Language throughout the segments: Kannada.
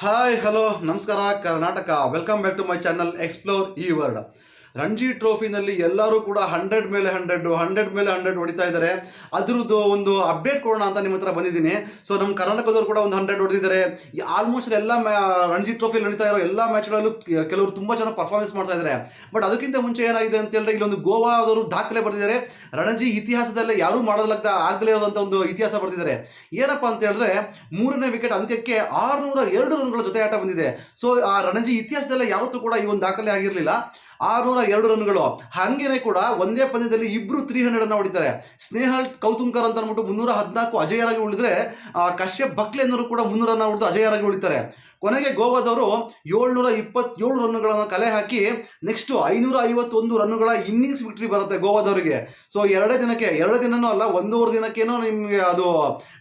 ಹಾಯ್ ಹಲೋ ನಮಸ್ಕಾರ Karnataka welcome back to my channel explore ಈ ವರ್ಡ್ ರಣಜಿ ಟ್ರೋಫಿನಲ್ಲಿ ಎಲ್ಲರೂ ಕೂಡ ಹಂಡ್ರೆಡ್ ಮೇಲೆ ಹಂಡ್ರೆಡ್ ಹಂಡ್ರೆಡ್ ಮೇಲೆ ಹಂಡ್ರೆಡ್ ಹೊಡಿತಾ ಇದ್ದಾರೆ. ಅದ್ರದ್ದು ಒಂದು ಅಪ್ಡೇಟ್ ಕೊಡೋಣ ಅಂತ ನಿಮ್ಮ ಹತ್ರ ಬಂದಿದ್ದೀನಿ. ಸೊ ನಮ್ಮ ಕರ್ನಾಟಕದವರು ಕೂಡ ಒಂದು ಹಂಡ್ರೆಡ್ ಹೊಡೆದಿದ್ದಾರೆ. ಆಲ್ಮೋಸ್ಟ್ ಎಲ್ಲ ರಣಜಿ ಟ್ರೋಫಿ ನಡೀತಾ ಇರೋ ಎಲ್ಲ ಮ್ಯಾಚ್ಗಳಲ್ಲೂ ಕೆಲವರು ತುಂಬ ಚೆನ್ನಾಗಿ ಪರ್ಫಾರ್ಮೆನ್ಸ್ ಮಾಡ್ತಾ ಇದ್ದಾರೆ. ಬಟ್ ಅದಕ್ಕಿಂತ ಮುಂಚೆ ಏನಾಗಿದೆ ಅಂತ ಹೇಳಿದ್ರೆ, ಇಲ್ಲೊಂದು ಗೋವಾದವರು ದಾಖಲೆ ಬರೆದಿದ್ದಾರೆ. ರಣಜಿ ಇತಿಹಾಸದಲ್ಲೇ ಯಾರೂ ಮಾಡೋದಕ್ಕ ಆಗಲೇ ಇರೋದಂತ ಒಂದು ಇತಿಹಾಸ ಬರೆದಿದ್ದಾರೆ. ಏನಪ್ಪ ಅಂತ ಹೇಳಿದ್ರೆ, ಮೂರನೇ ವಿಕೆಟ್ ಅಂತ್ಯಕ್ಕೆ ಆರುನೂರ ಎರಡು ರನ್ಗಳ ಜೊತೆ ಆಟ ಬಂದಿದೆ. ಸೊ ಆ ರಣಜಿ ಇತಿಹಾಸದಲ್ಲೇ ಯಾವತ್ತೂ ಕೂಡ ಈ ಒಂದು ದಾಖಲೆ ಆಗಿರಲಿಲ್ಲ. ಆರುನೂರ ಎರಡು ರನ್ಗಳು ಹಾಗೇನೆ ಕೂಡ ಒಂದೇ ಪಂದ್ಯದಲ್ಲಿ ಇಬ್ರು ತ್ರೀ ಹಂಡ್ರೆಡ್ ಅನ್ನ ಹೊಡಿತಾರೆ. ಸ್ನೇಹಲ್ ಕೌತುಂಕರ್ ಅಂತ ಅಂದ್ಬಿಟ್ಟು ಮುನ್ನೂರ ಹದಿನಾಲ್ಕು ಅಜಯರಾಗಿ ಉಳಿದ್ರೆ ಕಶ್ಯಪ್, ಬಕ್ಲೆ ಅನ್ನೋರು ಕೂಡ ಮುನ್ನೂರ ರನ್ ಹೊಡೆದು ಅಜಯರಾಗಿ ಉಳಿತಾರೆ. ಕೊನೆಗೆ ಗೋವಾದವರು ಏಳ್ನೂರ ಇಪ್ಪತ್ತೇಳು ರನ್ಗಳನ್ನು ಕಲೆ ಹಾಕಿ ನೆಕ್ಸ್ಟ್ ಐನೂರ ಐವತ್ತೊಂದು ರನ್ಗಳ ಇನ್ನಿಂಗ್ಸ್ ವಿಕ್ಟ್ರಿ ಬರುತ್ತೆ ಗೋವಾದವರಿಗೆ. ಸೊ ಎರಡೇ ದಿನಕ್ಕೆ, ಎರಡೇ ದಿನನೂ ಅಲ್ಲ, ಒಂದೂವರೆ ದಿನಕ್ಕೇನೋ ನಿಮಗೆ ಅದು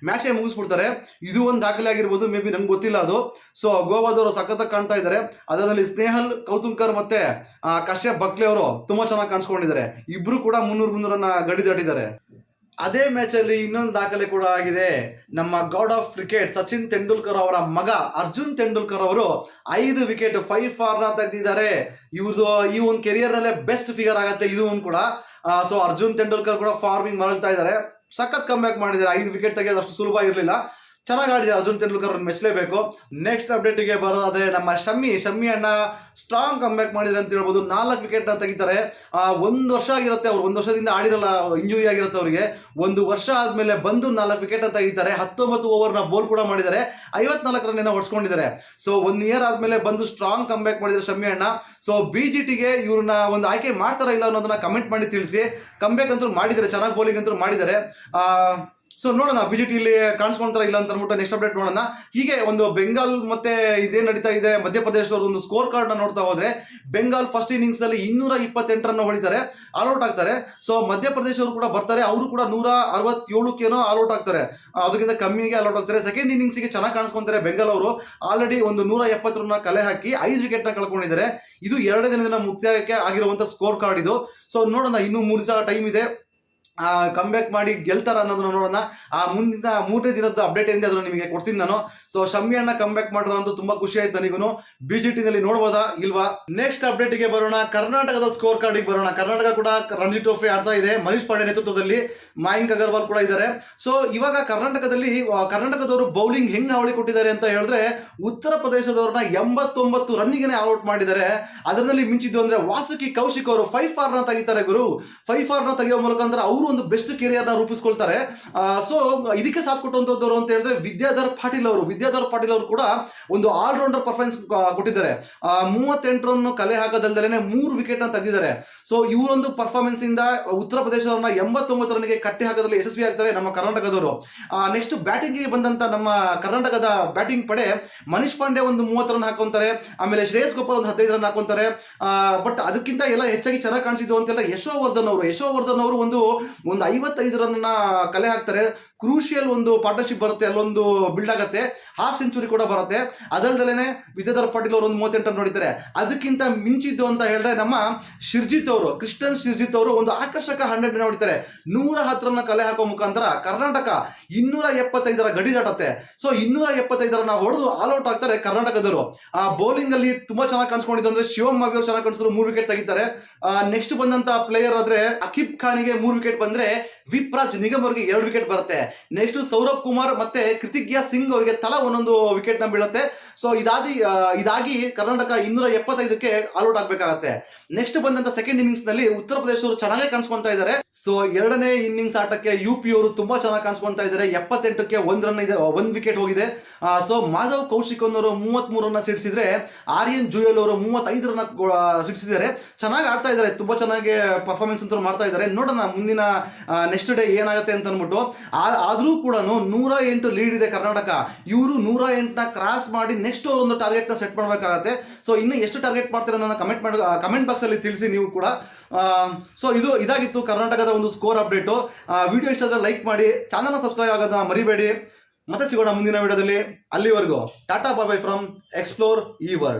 ಮ್ಯಾಚೇ ಮುಗಿಸ್ಬಿಡ್ತಾರೆ. ಇದು ಒಂದು ದಾಖಲೆ ಆಗಿರ್ಬೋದು ಮೇ ಬಿ ನಂಗೆ ಗೊತ್ತಿಲ್ಲ ಅದು. ಸೊ ಗೋವಾದವರು ಸಖತ್ತಾಗಿ ಕಾಣ್ತಾ ಇದ್ದಾರೆ. ಅದರಲ್ಲಿ ಸ್ನೇಹಲ್, ಕೌತುಂಕರ್ ಮತ್ತೆ ಕಶ್ಯಪ್, ಬಕ್ಲೆ ಅವರು ತುಂಬಾ ಚೆನ್ನಾಗಿ ಕಾಣಿಸ್ಕೊಂಡಿದ್ದಾರೆ. ಇಬ್ರು ಕೂಡ ಮುನ್ನೂರು ಮುನ್ನೂರನ್ನ ಗಡಿ ದಾಟಿದ್ದಾರೆ. ಅದೇ ಮ್ಯಾಚಲ್ಲಿ ಇನ್ನೊಂದು ದಾಖಲೆ ಕೂಡ ಆಗಿದೆ. ನಮ್ಮ god of cricket Sachin Tendulkar ಅವರ ಮಗ ಅರ್ಜುನ್ ತೆಂಡೂಲ್ಕರ್ ಅವರು ಐದು ವಿಕೆಟ್ ಫೈವ್ ಫಾರ್ನ ತೆಗೆದಿದ್ದಾರೆ. ಇವ್ರದ್ದು ಈ ಒಂದು ಕೆರಿಯರ್ ಅಲ್ಲೇ ಬೆಸ್ಟ್ ಫಿಗರ್ ಆಗತ್ತೆ ಇದು ಒಂದು ಕೂಡ. ಸೊ ಅರ್ಜುನ್ ತೆಂಡೂಲ್ಕರ್ ಕೂಡ ಫಾರ್ಮಿಂಗ್ ಮಾಡ್ತಾ ಇದ್ದಾರೆ. ಸಖತ್ ಕಮ್ ಬ್ಯಾಕ್ ಮಾಡಿದ್ದಾರೆ. ಐದು ವಿಕೆಟ್ ತೆಗೆಯೋದು ಅಷ್ಟು ಸುಲಭ ಇರಲಿಲ್ಲ. ಚೆನ್ನಾಗಿ ಆಡಿದೆ ಅರ್ಜುನ್ ತೆಂಡೂಲ್ಕರ್ ಅವ್ರನ್ನ ಮೆಚ್ಚಲೇಬೇಕು. ನೆಕ್ಸ್ಟ್ ಅಪ್ಡೇಟಿಗೆ ಬರೋದಾದ್ರೆ ನಮ್ಮ ಶಮ್ಮಿ ಶಮ್ಮಿ ಅಣ್ಣ ಸ್ಟ್ರಾಂಗ್ ಕಮ್ ಬ್ಯಾಕ್ ಮಾಡಿದ್ರೆ ಅಂತ ಹೇಳ್ಬೋದು. ನಾಲ್ಕು ವಿಕೆಟ್ ತೆಗಿತಾರೆ. ಆ, ಒಂದು ವರ್ಷ ಆಗಿರುತ್ತೆ ಅವ್ರು. ಒಂದು ವರ್ಷದಿಂದ ಆಡಿರಲ್ಲ ಇಂಜುರಿ ಆಗಿರುತ್ತೆ ಅವರಿಗೆ. ಒಂದು ವರ್ಷ ಆದ್ಮೇಲೆ ಬಂದು ನಾಲ್ಕು ವಿಕೆಟ್ ತೆಗಿತಾರೆ. ಹತ್ತೊಂಬತ್ತು ಓವರ್ನ ಬೋಲ್ ಕೂಡ ಮಾಡಿದ್ದಾರೆ. ಐವತ್ನಾಲ್ಕು ರನ್ ಏನೋ ಹೊಡ್ಸ್ಕೊಂಡಿದ್ದಾರೆ. ಸೊ ಒಂದು ಇಯರ್ ಆದ್ಮೇಲೆ ಬಂದು ಸ್ಟ್ರಾಂಗ್ ಕಮ್ ಬ್ಯಾಕ್ ಮಾಡಿದ್ದಾರೆ ಶಮ್ಮಿ ಅಣ್ಣ. ಸೊ ಬಿ ಜಿ ಟಿಗೆ ಇವ್ರನ್ನ ಒಂದು ಆಯ್ಕೆ ಮಾಡ್ತಾರ ಇಲ್ಲ ಅನ್ನೋದನ್ನ ಕಮೆಂಟ್ ಮಾಡಿ ತಿಳಿಸಿ. ಕಮ್ ಬ್ಯಾಕ್ ಅಂತೂ ಮಾಡಿದ್ದಾರೆ. ಚೆನ್ನಾಗಿ ಬೌಲಿಂಗ್ ಅಂತೂ ಮಾಡಿದ್ದಾರೆ. ಸೊ ನೋಡೋಣ ಬಿ ಜೆ ಟಿಲಿ ಕಾಣಿಸ್ಕೊಂತಾರ ಇಲ್ಲ ಅಂತ ಅಂದ್ಬಿಟ್ಟು ನೆಕ್ಸ್ಟ್ ಅಪ್ಡೇಟ್ ನೋಡೋಣ. ಹೀಗೆ ಒಂದು ಬೆಂಗಾಲ್ ಮತ್ತೆ ಇದೇ ನಡೀತಾ ಇದೆ ಮಧ್ಯಪ್ರದೇಶದವ್ರ ಒಂದು ಸ್ಕೋರ್ ಕಾರ್ಡ್ ನೋಡ್ತಾ ಹೋದ್ರೆ ಬೆಂಗಾಲ್ ಫಸ್ಟ್ ಇನ್ನಿಂಗ್ಸ್ ಅಲ್ಲಿ ಇನ್ನೂರ ಇಪ್ಪತ್ತೆಂಟರನ್ನು ಹೊಡಿತಾರೆ ಆಲ್ಔಟ್ ಆಗ್ತಾರೆ. ಸೊ ಮಧ್ಯಪ್ರದೇಶವರು ಕೂಡ ಬರ್ತಾರೆ, ಅವರು ಕೂಡ ನೂರ ಅರವತ್ತೇಳಕ್ಕೇನೋ ಆಲ್ಔಟ್ ಆಗ್ತಾರೆ. ಅದಕ್ಕಿಂತ ಕಮ್ಮಿಗೆ ಆಲ್ಔಟ್ ಆಗ್ತಾರೆ. ಸೆಕೆಂಡ್ ಇನ್ನಿಂಗ್ಸ್ಗೆ ಚೆನ್ನಾಗಿ ಕಾಣಿಸ್ಕೊಂತಾರೆ ಬೆಂಗಾಲ್ ಅವರು. ಆಲ್ರೆಡಿ ಒಂದು ನೂರ ಎಪ್ಪತ್ತರನ್ನ ಕಲೆ ಹಾಕಿ ಐದು ವಿಕೆಟ್ನ ಕಳ್ಕೊಂಡಿದ್ದಾರೆ. ಇದು ಎರಡನೇ ದಿನದಿಂದ ಮುಕ್ತಾಯಕ್ಕೆ ಆಗಿರುವಂತ ಸ್ಕೋರ್ ಕಾರ್ಡ್ ಇದು. ಸೊ ನೋಡೋಣ, ಇನ್ನೂ ಮೂರು ದಿವಸ ಟೈಮ್ ಇದೆ. ಕಮ್ ಬ್ಯಾಕ್ ಮಾಡಿ ಗೆಲ್ತಾರ ಅನ್ನೋದನ್ನ ನೋಡೋಣ. ಆ, ಮುಂದಿನ ಮೂರನೇ ದಿನದ ಅಪ್ಡೇಟ್ ಏನಿದೆ ಅದನ್ನು ನಿಮಗೆ ಕೊಡ್ತೀನಿ ನಾನು. ಸೊ ಶಮಿ ಅಣ್ಣ ಕಮ್ ಬ್ಯಾಕ್ ಮಾಡಿರೋ ಅಂತ ತುಂಬಾ ಖುಷಿ ಆಯ್ತು ನನಗೂ ಬಿ ಜಿ ಟಿನಲ್ಲಿ ನೋಡ್ಬೋದಾ, ಇಲ್ವಾ? ನೆಕ್ಸ್ಟ್ ಅಪ್ಡೇಟ್ಗೆ ಬರೋಣ. ಕರ್ನಾಟಕದ ಸ್ಕೋರ್ ಕಾರ್ಡಿಗೆ ಬರೋಣ. ಕರ್ನಾಟಕ ಕೂಡ ರಣಜಿ ಟ್ರೋಫಿ ಆಡ್ತಾ ಇದೆ. ಮನೀಶ್ ಪಾಂಡೆ ನೇತೃತ್ವದಲ್ಲಿ ಮಾಯಾಂಕ್ ಅಗರ್ವಾಲ್ ಕೂಡ ಇದ್ದಾರೆ. ಸೊ ಇವಾಗ ಕರ್ನಾಟಕದಲ್ಲಿ ಕರ್ನಾಟಕದವರು ಬೌಲಿಂಗ್ ಹೆಂಗ್ ಅವಳಿ ಕೊಟ್ಟಿದ್ದಾರೆ ಅಂತ ಹೇಳಿದ್ರೆ, ಉತ್ತರ ಪ್ರದೇಶದವ್ರನ್ನ ಎಂಬತ್ತೊಂಬತ್ತು ರನ್ನಿಗೆ ಔಟ್ ಮಾಡಿದ್ದಾರೆ. ಅದರಲ್ಲಿ ಮಿಂಚಿದ್ದು ಅಂದ್ರೆ ವಾಸುಕಿ ಕೌಶಿಕ್ ಅವರು ಫೈವ್ ಫಾರ್ನ ತೆಗಿತಾರೆ ಗುರು. ಫೈವ್ ಫಾರ್ನ ತೆಗೆಯೋ ಮೂಲಕ ಅಂದ್ರೆ ಅವರು ಒಂದು ಬೆಸ್ಟ್ ಕೆರಿಯರ್ನ ರೂಪಿಸ್ಕೊಳ್ತಾರೆ. ಸೊ ಇದಕ್ಕೆ ಸಾಥ್ ಕೊಟ್ಟಂತದ್ದವರು ಅಂತ ಹೇಳಿದ್ರೆ ವಿದ್ಯಾಧರ್ ಪಾಟೀಲ್ ಅವರು. ವಿದ್ಯಾಧರ್ ಪಾಟೀಲ್ ಅವರು ಕೂಡ ಒಂದು ಆಲ್ರೌಂಡರ್ ಪರ್ಫಾರ್ಮೆನ್ಸ್ ಕೊಟ್ಟಿದ್ದಾರೆ. ಮೂವತ್ತೆಂಟು ರನ್ ಕಲೆ ಹಾಕೋದಲ್ದಲೇ ಮೂರು ವಿಕೆಟ್ನ ತೆಗೆದಿದ್ದಾರೆ. ಸೊ ಇವರೊಂದು ಪರ್ಫಾರ್ಮೆನ್ಸ್ ಇಂದ ಉತ್ತರ ಪ್ರದೇಶದವ್ರನ್ನ ಎಂಬತ್ತೊಂಬತ್ತು ರನ್ಗೆ ಕಟ್ಟಿ ಹಾಕೋದ್ರಲ್ಲಿ ಯಶಸ್ವಿ ಆಗ್ತಾರೆ ನಮ್ಮ ಕರ್ನಾಟಕದವರು. ನೆಕ್ಸ್ಟ್ ಬ್ಯಾಟಿಂಗಿಗೆ ಬಂದಂತ ನಮ್ಮ ಕರ್ನಾಟಕದ ಬ್ಯಾಟಿಂಗ್ ಪಡೆ ಮನೀಶ್ ಪಾಂಡೆ ಒಂದು ಮೂವತ್ತು ರನ್ ಹಾಕೊಂತಾರೆ. ಆಮೇಲೆ ಶ್ರೇಯಸ್ ಗೋಪಾಲ್ ಒಂದು ಹದಿನೈದು ರನ್ ಹಾಕೊಂತಾರೆ. ಬಟ್ ಅದಕ್ಕಿಂತ ಎಲ್ಲ ಹೆಚ್ಚಾಗಿ ಚೆನ್ನಾಗಿ ಕಾಣಿಸಿದ್ದು ಅಂತೆಲ್ಲ ಯಶೋವರ್ಧನ್ ಅವರು. ಯಶೋವರ್ಧನ್ ಅವರು ಒಂದು ಒಂದು ಐವತ್ತೈದು ರನ್ನ ಕಲೆ ಹಾಕ್ತಾರೆ. ಕ್ರೂಷಿಯಲ್ ಒಂದು ಪಾರ್ಟ್ನರ್ಶಿಪ್ ಬರುತ್ತೆ, ಅಲ್ಲೊಂದು ಬಿಲ್ಡ್ ಆಗುತ್ತೆ. ಹಾಫ್ ಸೆಂಚುರಿ ಕೂಡ ಬರುತ್ತೆ. ಅದಲ್ದಲೇ ವಿದ್ಯಾಧರ್ ಪಾಟೀಲ್ ಅವರು ಒಂದು ಮೂವತ್ತೆಂಟು ನೋಡಿದ್ದಾರೆ. ಅದಕ್ಕಿಂತ ಮಿಂಚಿದ್ದು ಅಂತ ಹೇಳಿದ್ರೆ ನಮ್ಮ ಶಿರ್ಜಿತ್ ಅವರು ಕ್ರಿಸ್ಟನ್ ಶಿರ್ಜಿತ್ ಅವರು ಒಂದು ಆಕರ್ಷಕ ಹಂಡ್ರೆಡ್ ನೋಡಿದ್ದಾರೆ. ನೂರ ಹತ್ತರನ್ನ ಕಲೆ ಹಾಕೋ ಮುಖಾಂತರ ಕರ್ನಾಟಕ ಇನ್ನೂರ ಎಪ್ಪತ್ತೈದರ ಗಡಿ ದಾಟತ್ತೆ. ಸೊ ಇನ್ನೂರ ಎಪ್ಪತ್ತೈದರನ್ನ ಹೊಡೆದು ಆಲ್ ಔಟ್ ಆಗ್ತಾರೆ ಕರ್ನಾಟಕದವರು. ಆ ಬೌಲಿಂಗ್ ಅಲ್ಲಿ ತುಂಬಾ ಚೆನ್ನಾಗಿ ಕಾಣಿಸ್ಕೊಂಡಿದ್ದು ಅಂದ್ರೆ ಶಿವಮ್ ಅವರು ಚೆನ್ನಾಗಿ ಕಾಣಿಸಿದ್ರು, ಮೂರು ವಿಕೆಟ್ ತೆಗಿತಾರೆ. ನೆಕ್ಸ್ಟ್ ಬಂದಂತ ಪ್ಲೇಯರ್ ಆದ್ರೆ ಅಕಿಬ್ ಖಾನಿಗೆ ಮೂರು ವಿಕೆಟ್ ಬಂದ್ರೆ ವಿಪ್ರಾಜ್ ನಿಗಮ್ ಅವರಿಗೆ ಎರಡು ವಿಕೆಟ್ ಬರುತ್ತೆ. ನೆಕ್ಸ್ಟ್ ಸೌರಭ್ ಕುಮಾರ್ ಮತ್ತೆ ಕೃತಿಜ್ಞಾ ಸಿಂಗ್ ಅವರಿಗೆ ತಲಾ ಒಂದೊಂದು ವಿಕೆಟ್ನ ಬೀಳುತ್ತೆ. ಸೊ ಇದಾದಿ ಇದಾಗಿ ಕರ್ನಾಟಕ ಇನ್ನೂರ ಎಪ್ಪತ್ತೈದಕ್ಕೆ ಆಲ್ಔಟ್ ಆಗ್ಬೇಕಾಗತ್ತೆ. ನೆಕ್ಸ್ಟ್ ಬಂದಂತ ಸೆಕೆಂಡ್ ಇನ್ನಿಂಗ್ಸ್ನಲ್ಲಿ ಉತ್ತರ ಪ್ರದೇಶವರು ಚೆನ್ನಾಗೇ ಕಾಣಿಸ್ಕೊಂತಾ ಇದ್ದಾರೆ ಸೊ ಎರಡನೇ ಇನ್ನಿಂಗ್ಸ್ ಆಟಕ್ಕೆ ಯು ಪಿ ಅವರು ತುಂಬಾ ಚೆನ್ನಾಗಿ ಕಾಣಿಸ್ಕೊಂತಾ ಇದ್ದಾರೆ ಎಪ್ಪತ್ತೆಂಟಕ್ಕೆ ಒಂದ್ ರನ್ ಇದೆ, ಒಂದ್ ವಿಕೆಟ್ ಹೋಗಿದೆ. ಸೊ ಮಾಧವ್ ಕೌಶಿಕ್ ಅನ್ನೋರು ಮೂವತ್ತ್ ರನ್ನ ಸಿಡಿಸಿದ್ರೆ, ಆರ್ಯನ್ ಜುಯಲ್ ಅವರು ಮೂವತ್ತೈದು ರನ್ನ ಸಿಡಿಸಿದ್ದಾರೆ. ಚೆನ್ನಾಗಿ ಆಡ್ತಾ ಇದ್ದಾರೆ ತುಂಬಾ ಚೆನ್ನಾಗಿ ಪರ್ಫಾರ್ಮೆನ್ಸ್ ಅಂತ ಮಾಡ್ತಾ ಇದ್ದಾರೆ ನೋಡೋಣ ಮುಂದಿನ ನೆಕ್ಸ್ಟ್ ಡೇ ಏನಾಗುತ್ತೆ ಅಂತ ಅಂದ್ಬಿಟ್ಟು ಆದ್ರೂ ಕೂಡ ನೂರ ಎಂಟು ಲೀಡ್ ಇದೆ ಕರ್ನಾಟಕ. ಇವರು ನೂರ ಎಂಟನ್ನ ಕ್ರಾಸ್ ಮಾಡಿ ನೆಕ್ಸ್ಟ್ ಒಂದು ಟಾರ್ಗೆಟ್ನ ಸೆಟ್ ಮಾಡಬೇಕಾಗತ್ತೆ. ಸೊ ಇನ್ನು ಎಷ್ಟು ಟಾರ್ಗೆಟ್ ಮಾಡ್ತೀರಾ ನನ್ನ ಕಮೆಂಟ್ ಮಾಡಿ ಕಮೆಂಟ್ ಬಾಕ್ಸಲ್ಲಿ ತಿಳಿಸಿ ನೀವು ಕೂಡ. ಸೊ ಇದು ಇದಾಗಿತ್ತು ಕರ್ನಾಟಕದ ಒಂದು ಸ್ಕೋರ್ ಅಪ್ಡೇಟು ವಿಡಿಯೋ ಇಷ್ಟ ಲೈಕ್ ಮಾಡಿ ಚಾನಲ್ನ ಸಬ್ಸ್ಕ್ರೈಬ್ ಆಗೋದನ್ನ ಮರಿಬೇಡಿ. ಮತ್ತೆ ಸಿಗೋಣ ಮುಂದಿನ ವಿಡಿಯೋದಲ್ಲಿ ಅಲ್ಲಿವರೆಗೂ ಟಾಟಾ ಬಾಯ್ ಫ್ರಮ್ ಎಕ್ಸ್ಪ್ಲೋರ್ ಈ ವರ್ಡ್